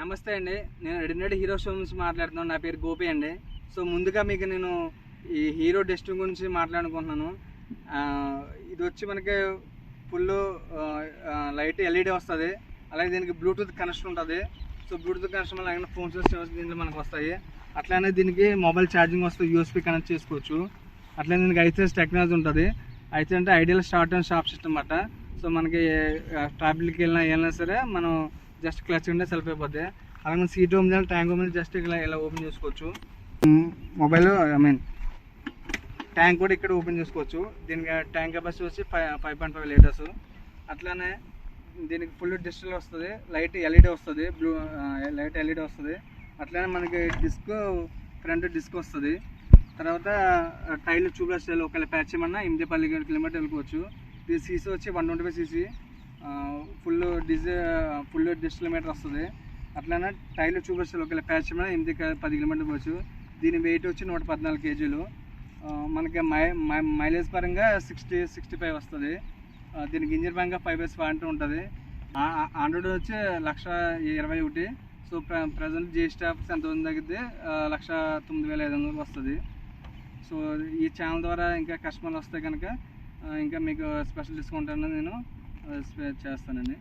నమస్తే అండి. నేను రెడీమేడ్ హీరో షో నుంచి మాట్లాడుతున్నాను. నా పేరు గోపి అండి. సో ముందుగా మీకు నేను ఈ హీరో డెస్ట్ గురించి మాట్లాడుకుంటున్నాను. ఇది వచ్చి మనకి ఫుల్ లైట్ ఎల్ఈడి వస్తుంది. అలాగే దీనికి బ్లూటూత్ కనెక్షన్ ఉంటుంది. సో బ్లూటూత్ కనెక్షన్ అలాగే ఫోన్ ఫోన్స్ దీంట్లో మనకు వస్తాయి. అట్లానే దీనికి మొబైల్ ఛార్జింగ్ వస్తుంది. యూఎస్పీ కనెక్ట్ చేసుకోవచ్చు. అట్లనే దీనికి ఐసిఎస్ టెక్నాలజీ ఉంటుంది. అయితే అంటే idle start and stop system అన్నమాట సో మనకి ట్రాఫిక్కి వెళ్ళినా వెళ్ళినా సరే మనం జస్ట్ క్లచ్ ఉంటే సెల్ఫ్ అయిపోద్ది. అలాగే seat home tank open just ఇలా ఇలా ఓపెన్ చేసుకోవచ్చు. మొబైల్ ఐ మీన్ ట్యాంక్ కూడా ఇక్కడ ఓపెన్ చేసుకోవచ్చు. దీనికి ట్యాంక్ కెపాసిటీ వచ్చి five five point five litres. అట్లానే దీనికి ఫుల్ డిజిటల్ వస్తుంది. లైట్ ఎల్ఈడి వస్తుంది. బ్లూ లైట్ ఎల్ఈడి వస్తుంది. అట్లానే మనకి డిస్క్ ఫ్రంట్ డిస్క్ వస్తుంది. తర్వాత టైర్లు ట్యూబ్లెస్ ఒకవేళ ప్యాచ్ చేయమన్నా ఎనిమిది పది కిలోమీటర్ వెళ్ళిపోవచ్చు. ఇది సీసీ వచ్చి one twenty five CC. Full DJ full digital meter వస్తుంది. అట్లానే టైర్లు చూపిస్తారు ఒకవేళ ప్యాచ్ మీద ఎనిమిది పది కిలోమీటర్ పోవచ్చు. దీని వెయిట్ వచ్చి నూట పద్నాలుగు కేజీలు. మనకి మై మై- మైలేజ్ పరంగా సిక్స్టీ సిక్స్టీ ఫైవ్ వస్తుంది దీనికి ఇంజిన్ పరంగా ఫైవ్ బైస్ వారంటీ ఉంటుంది. ఆండ్రాయిడ్ వచ్చి లక్ష ఇరవై ఒకటి. సో ప్ర ప్రజెంట్ జిఎస్టీ ఆఫీస్ ఎంత ఉంది తగ్గితే లక్ష తొమ్మిది వేల ఐదు వందలు వస్తుంది. సో ఈ ఛానల్ ద్వారా ఇంకా కస్టమర్లు వస్తే కనుక ఇంకా మీకు స్పెషల్ డిస్కౌంట్ అనేది నేను చేస్తానండి.